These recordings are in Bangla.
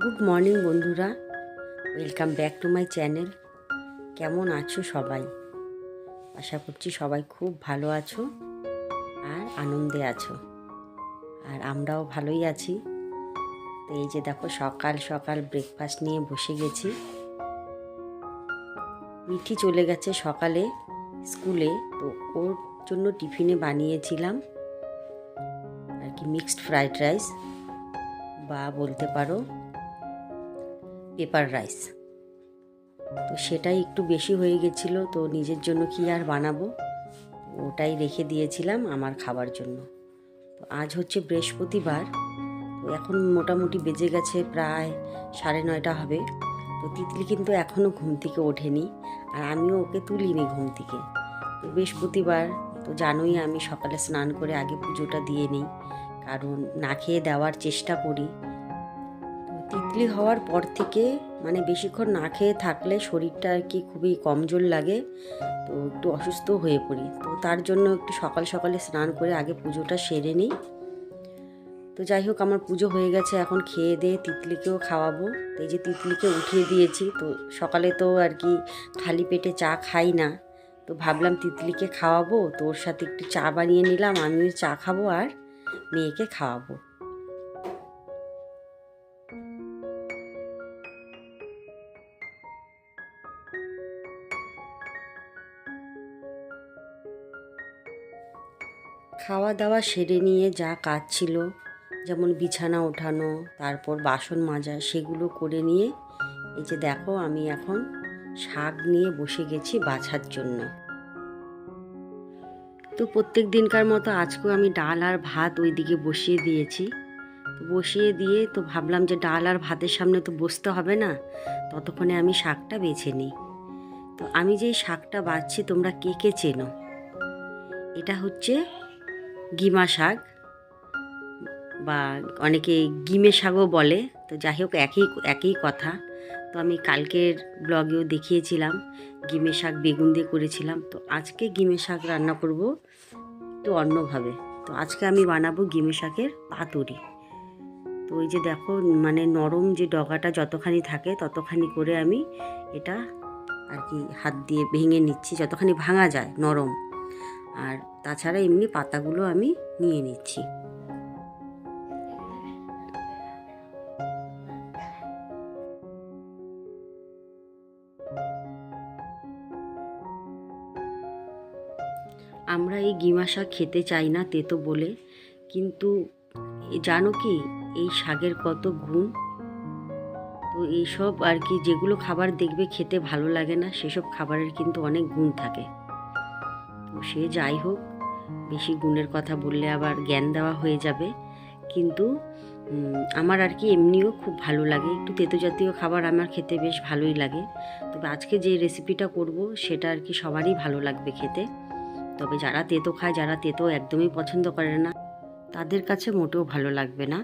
গুড মর্নিং বন্ধুরা। Welcome back to my channel কেমন আছো সবাই? আশা করছি সবাই খুব ভালো আছো আর আনন্দে আছো। আর আমরাও ভালোই আছি। তো এই যে দেখো, সকাল সকাল ব্রেকফাস্ট নিয়ে বসে গেছি। মিঠি চলে গেছে সকালে স্কুলে, তো ওর জন্য টিফিনে বানিয়েছিলাম। আর কি মিক্সড ফ্রাইড রাইস বা বলতে পারো পেপার রাইস। তো সেটাই একটু বেশি হয়ে গেছিল, তো নিজের জন্য কি আর বানাবো? ওটাই রেখে দিয়েছিলাম আমার খাবার জন্য। তো আজ হচ্ছে বৃহস্পতিবার, তো এখন মোটামুটি বেজে গেছে প্রায় সাড়ে নয়টা হবে। তো তিতলি কিন্তু এখনও ঘুম থেকে ওঠেনি, আর আমিও ওকে তুলিনি ঘুম থেকে। তো বৃহস্পতিবার, তো জানোই আমি সকালে স্নান করে আগে পুজোটা দিয়ে নিই, কারণ না খেয়ে দেওয়ার চেষ্টা করি। তিতলি হওয়ার পর থেকে মানে বেশিক্ষণ না খেয়ে থাকলে শরীরটা আর কি খুবই কমজোর লাগে। তো একটু অসুস্থ হয়ে পড়ি। তো তার জন্য একটু সকাল সকালে স্নান করে আগে পুজোটা সেরে নিই। তো যাই হোক, আমার পুজো হয়ে গেছে। এখন খেয়ে দিয়ে তিতলিকেও খাওয়াবো। এই যে তিতলিকে উঠিয়ে দিয়েছি, তো সকালে তো আর কি খালি পেটে চা খাই না। তো ভাবলাম তিতলিকে খাওয়াবো। তো ওর সাথে একটু চা বানিয়ে নিলাম। আমিও চা খাব আর মেয়েকে খাওয়াবো। খাওয়া দাওয়া সেরে নিয়ে যা কাজ ছিল, যেমন বিছানা ওঠানো, তারপর বাসন মাজা, সেগুলো করে নিয়ে, এই যে দেখো আমি এখন শাক নিয়ে বসে গেছি বাছার জন্য। তো প্রত্যেক দিনকার মতো আজকেও আমি ডাল আর ভাত ওইদিকে বসিয়ে দিয়েছি। বসিয়ে দিয়ে তো ভাবলাম যে ডাল আর ভাতের সামনে তো বসতে হবে না, ততক্ষণে আমি শাকটা বেছে নিই। তো আমি যেই শাকটা বাছছি তোমরা কে কে চেনো? এটা হচ্ছে গিমা শাক বা অনেকে গিমে শাকও বলে। তো যাই হোক, একই একই কথা। তো আমি কালকের ব্লগেও দেখিয়েছিলাম, গিমে শাক বেগুন দিয়ে করেছিলাম। তো আজকে গিমে শাক রান্না করব তো অন্যভাবে। তো আজকে আমি বানাবো গিমে শাকের পাতুরি। তো ওই যে দেখো মানে নরম যে ডগাটা যতখানি থাকে, ততখানি করে আমি এটা আর কি হাত দিয়ে ভেঙে নিচ্ছি, যতখানি ভাঙা যায় নরম। আর তাছাড়া এমনি পাতাগুলো আমি নিয়ে নিচ্ছি। আমরা এই গিমা শাক খেতে চাই না তেতো বলে, কিন্তু জানো কি, এই শাকের কত গুণ। তো এইসব আর কি, যেগুলো খাবার দেখবে খেতে ভালো লাগে না, সেসব খাবারের কিন্তু অনেক গুণ থাকে। সে যাই হোক, বেশি গুণের কথা বললে আবার জ্ঞান দেওয়া হয়ে যাবে। কিন্তু আমার আর কি এমনিও খুব ভালো লাগে। একটু তেতো জাতীয় খাবার আমার খেতে বেশ ভালোই লাগে। তবে আজকে যে রেসিপিটা করব, সেটা আর কি সবারই ভালো লাগবে খেতে। তবে যারা তেতো খায়, যারা তেতো একদমই পছন্দ করে না, তাদের কাছে মোটেও ভালো লাগবে না।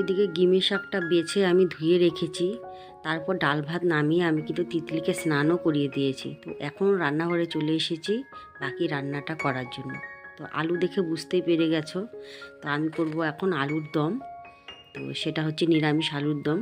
ওইদিকে গিমে শাকটা বেছে আমি ধুয়ে রেখেছি। তারপর ডাল ভাত নামিয়ে আমি কিন্তু তিতলিকে স্নানও করিয়ে দিয়েছি। তো এখন রান্নাঘরে চলে এসেছি বাকি রান্নাটা করার জন্য। তো আলু দেখে বুঝতেই পেরে গেছো। তো আমি করব এখন আলুর দম। তো সেটা হচ্ছে নিরামিষ আলুর দম।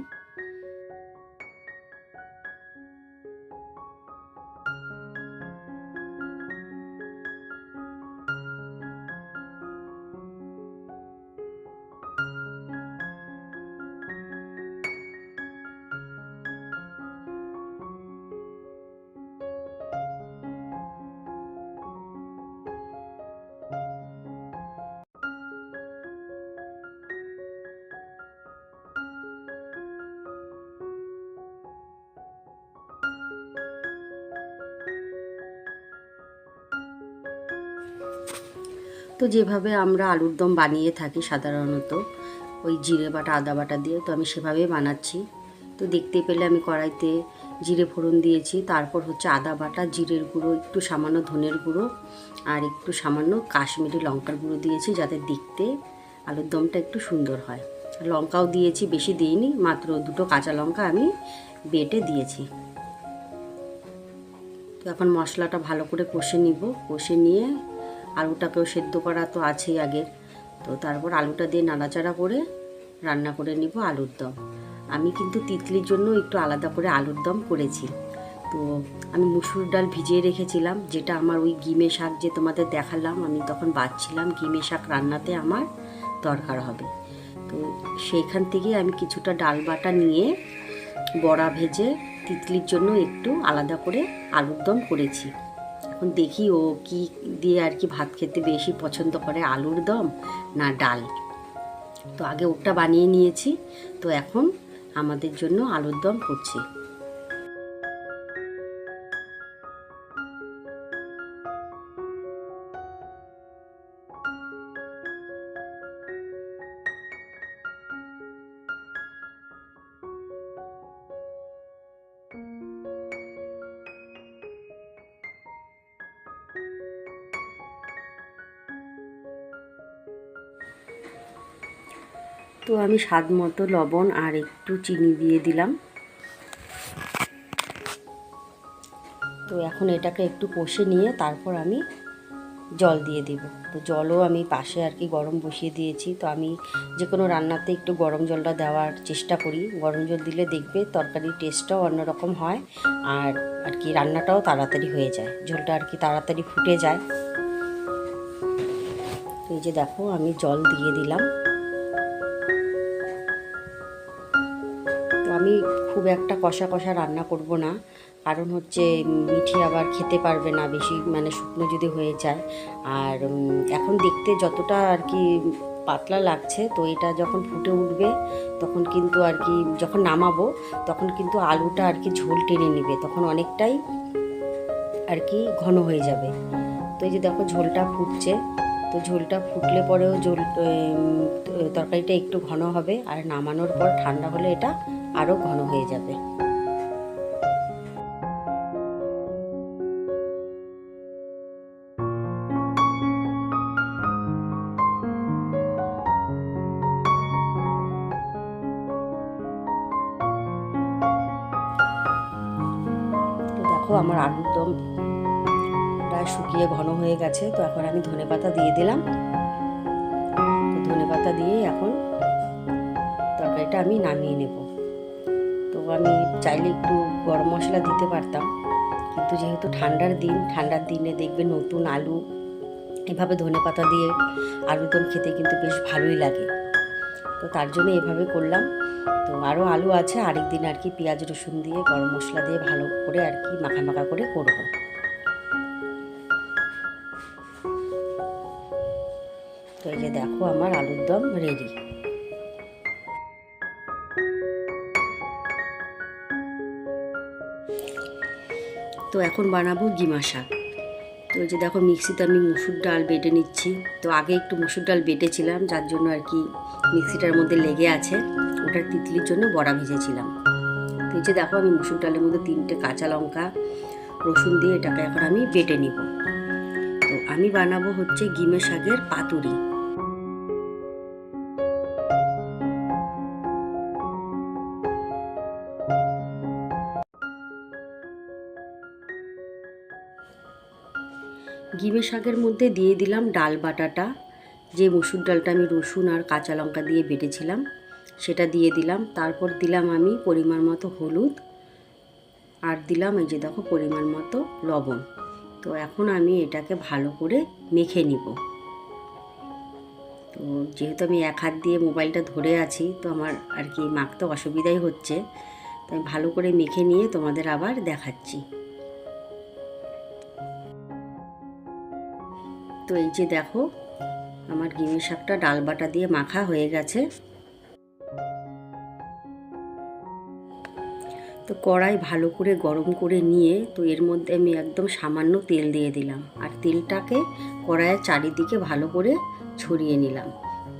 তো যেভাবে আমরা আলুর দম বানিয়ে থাকি সাধারণত, ওই জিরে বাটা, আদা বাটা দিয়ে, তো আমি সেভাবেই বানাচ্ছি। তো দেখতে পেলে আমি কড়াইতে জিরে ফোড়ন দিয়েছি, তারপর হচ্ছে আদা বাটা, জিরের গুঁড়ো, একটু সামান্য ধনের গুঁড়ো, আর একটু সামান্য কাশ্মীরি লঙ্কার গুঁড়ো দিয়েছি যাতে দেখতে আলুর দমটা একটু সুন্দর হয়। লঙ্কাও দিয়েছি, বেশি দিইনি, মাত্র দুটো কাঁচা লঙ্কা আমি বেটে দিয়েছি। তো এখন মশলাটা ভালো করে কষে নিব, কষে নিয়ে আলুটাকেও সেদ্ধ করা তো আছেই আগের তো তারপর আলুটা দিয়ে নাড়াচাড়া করে রান্না করে নিব আলুর দম। আমি কিন্তু তিতলির জন্য একটু আলাদা করে আলুর দম করেছি। তো আমি মুসুর ডাল ভিজিয়ে রেখেছিলাম, যেটা আমার ওই গিমে শাক যে তোমাদের দেখালাম, আমি তখন বাচ্ছিলাম, গিমে শাক রান্নাতে আমার দরকার হবে। তো সেইখান থেকে আমি কিছুটা ডাল বাটা নিয়ে বড়া ভেজে তিতলির জন্য একটু আলাদা করে আলুর দম করেছি। দেখি ও কি দিয়ে আর কি ভাত খেতে বেশি পছন্দ করে, আলুর দম না ডাল। তো আগে ওটা বানিয়ে নিয়েছি, তো এখন আমাদের জন্য আলুর দম করছি। তো আমি স্বাদ মতো লবণ আর একটু চিনি দিয়ে দিলাম। তো এখন এটাকে একটু কষে নিয়ে তারপর আমি জল দিয়ে দিব। তো জলও আমি পাশে আর কি গরম বসিয়ে দিয়েছি। তো আমি যে কোনো রান্নাতে একটু গরম জলটা দেওয়ার চেষ্টা করি। গরম জল দিলে দেখবে তরকারির টেস্টটাও অন্যরকম হয় আর আর কি রান্নাটাও তাড়াতাড়ি হয়ে যায়। ঝোলটা আর কি তাড়াতাড়ি ফুটে যায়। তো এই যে দেখো আমি জল দিয়ে দিলাম। আমি খুব একটা কষা কষা রান্না করব না। কারণ হচ্ছে মিঠি আবার খেতে পারবে না বেশি মানে শুকনো যদি হয়ে যায়। আর এখন দেখতে যতটা আর কি পাতলা লাগছে, তো এটা যখন ফুটে উঠবে, তখন কিন্তু আর কি, যখন নামাবো, তখন কিন্তু আলুটা আর কি ঝোল টেনে নেবে, তখন অনেকটাই আর কি ঘন হয়ে যাবে। তো এই যে দেখো, ঝোলটা ফুটছে। তো ঝোলটা ফুটলে পরেও ঝোল তরকারিটা একটু ঘন হবে, আর নামানোর পর ঠান্ডা হলে এটা আরও ঘন হয়ে যাবে। দেখো, আমার আলুর দম প্রায় শুকিয়ে ঘন হয়ে গেছে, তো এখন আমি ধনে পাতা দিয়ে দিলাম। তো ধনে পাতা দিয়ে এখন তরকারিটা আমি নামিয়ে নেব। তো আমি চাইলে একটু গরম মশলা দিতে পারতাম। কিন্তু যেহেতু ঠান্ডার দিন, ঠান্ডার দিনে দেখবে নতুন আলু, এভাবে ধনে পাতা দিয়ে আলুর দম খেতে কিন্তু বেশ ভালোই লাগে। তো তার জন্য এভাবে করলাম। তো আরও আলু আছে আরেক দিন আর কি পেঁয়াজ, রসুন দিয়ে গরম মশলা দিয়ে ভালো করে আর কি মাখা মাখা করে করব। তো এই যে দেখো আমার আলুর দম রেডি এখন বানাবো গিমা শাক। তো যে দেখো মিক্সিতে আমি মুসুর ডাল বেটে নিচ্ছি। তো আগে একটু মুসুর ডাল বেটেছিলাম, যার জন্য আর কি মিক্সিটার মধ্যে লেগে আছে। ওটার তিতলির জন্য বড়া ভেজেছিলাম। তো এই যে দেখো আমি মুসুর ডালের মধ্যে তিনটে কাঁচা লঙ্কা, রসুন দিয়ে এটাকে এখন আমি বেটে নিব। তো আমি বানাবো হচ্ছে গিমে শাকের পাতুরি। শাকের মধ্যে দিয়ে দিলাম ডাল বাটাটা। যে মসুর ডালটা আমি রসুন আর কাঁচা লঙ্কা দিয়ে বেটেছিলাম, সেটা দিয়ে দিলাম। তারপর দিলাম আমি পরিমাণ মতো হলুদ আর দিলাম এই যে দেখো পরিমাণ মতো লবণ। তো এখন আমি এটাকে ভালো করে মেখে নিব। তো যেহেতু আমি এক হাত দিয়ে মোবাইলটা ধরে আছি, তো আমার আর কি মাখতে অসুবিধাই হচ্ছে। তো আমি ভালো করে মেখে নিয়ে তোমাদের আবার দেখাচ্ছি। তো এই যে দেখো, আমার গিমি শাকটা ডাল বাটা দিয়ে মাখা হয়ে গেছে। তো কড়াই ভালো করে গরম করে নিয়ে, তো এর মধ্যে আমি একদম সামান্য তেল দিয়ে দিলাম। আর তেলটাকে কড়াইয়ের চারিদিকে ভালো করে ছড়িয়ে নিলাম।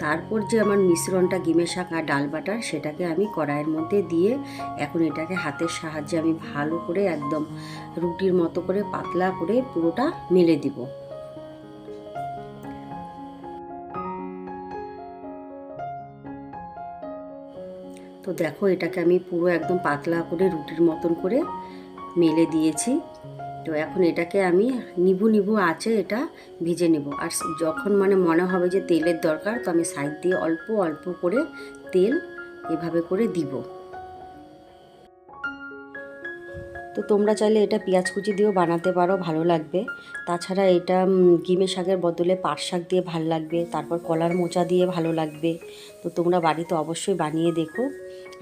তারপর যে আমার মিশ্রণটা গিমে শাক আর ডাল বাটার, সেটাকে আমি কড়াইয়ের মধ্যে দিয়ে এখন এটাকে হাতের সাহায্যে আমি ভালো করে একদম রুটির মতো করে পাতলা করে পুরোটা মেলে দিব। তো দেখো, এটাকে আমি পুরো একদম পাতলা করে রুটির মতন করে মেলে দিয়েছি। তো এখন এটাকে আমি নিবু নিবু আছে এটা ভেজে নেব। আর যখন মানে মনে হবে যে তেলের দরকার, তো আমি সাইড দিয়ে অল্প অল্প করে তেল এভাবে করে দিব। তো তোমরা চাইলে এটা পেঁয়াজ কুচি দিয়েও বানাতে পারো, ভালো লাগবে। তাছাড়া এটা গিমে শাকের বদলে পাট শাক দিয়ে ভালো লাগবে, তারপর কলার মোচা দিয়ে ভালো লাগবে। তো তোমরা বাড়িতে অবশ্যই বানিয়ে দেখো,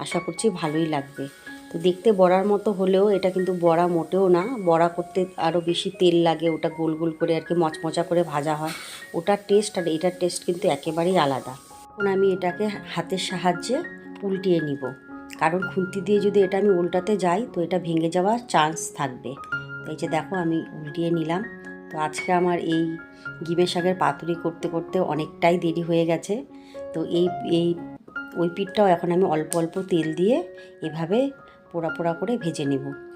আশা করছি ভালোই লাগবে। তো দেখতে বড়ার মতো হলেও এটা কিন্তু বড়া মোটেও না, বড়া করতে আরও বেশি তেল লাগে, ওটা গোল গোল করে আর কি মচমচা করে ভাজা হয়। ওটার টেস্ট আর এটার টেস্ট কিন্তু একেবারেই আলাদা। এখন আমি এটাকে হাতের সাহায্যে উল্টিয়ে নিব। কারণ খুন্তি দিয়ে যদি এটা আমি উল্টাতে যাই, তো এটা ভেঙে যাওয়ার চান্স থাকবে। তো এই যে দেখো, আমি উল্টিয়ে নিলাম। তো আজকে আমার এই গিমের শাকের পাতুরি করতে করতে অনেকটাই দেরি হয়ে গেছে। তো এই এই ওই পিঠটাও এখন আমি অল্প অল্প তেল দিয়ে এভাবে পোড়া পোড়া করে ভেজে নেব।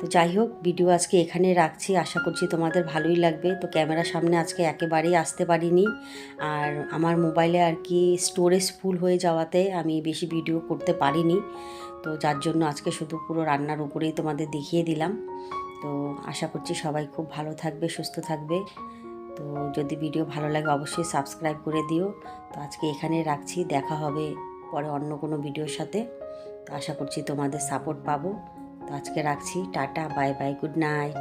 তো যাই হোক, ভিডিও আজকে এখানে রাখছি। আশা করছি তোমাদের ভালোই লাগবে। তো ক্যামেরার সামনে আজকে একেবারেই আসতে পারিনি। আর আমার মোবাইলে আর কি স্টোরেজ ফুল হয়ে যাওয়াতে আমি বেশি ভিডিও করতে পারিনি। তো যার জন্য আজকে শুধু পুরো রান্নার উপরেই তোমাদের দেখিয়ে দিলাম। তো আশা করছি সবাই খুব ভালো থাকবে, সুস্থ থাকবে। তো যদি ভিডিও ভালো লাগে অবশ্যই সাবস্ক্রাইব করে দিও। তো আজকে এখানে রাখছি। দেখা হবে পরে অন্য কোনো ভিডিওর সাথে। তো আশা করছি তোমাদের সাপোর্ট পাবো। তো আজকে রাখছি tata bye bye good night.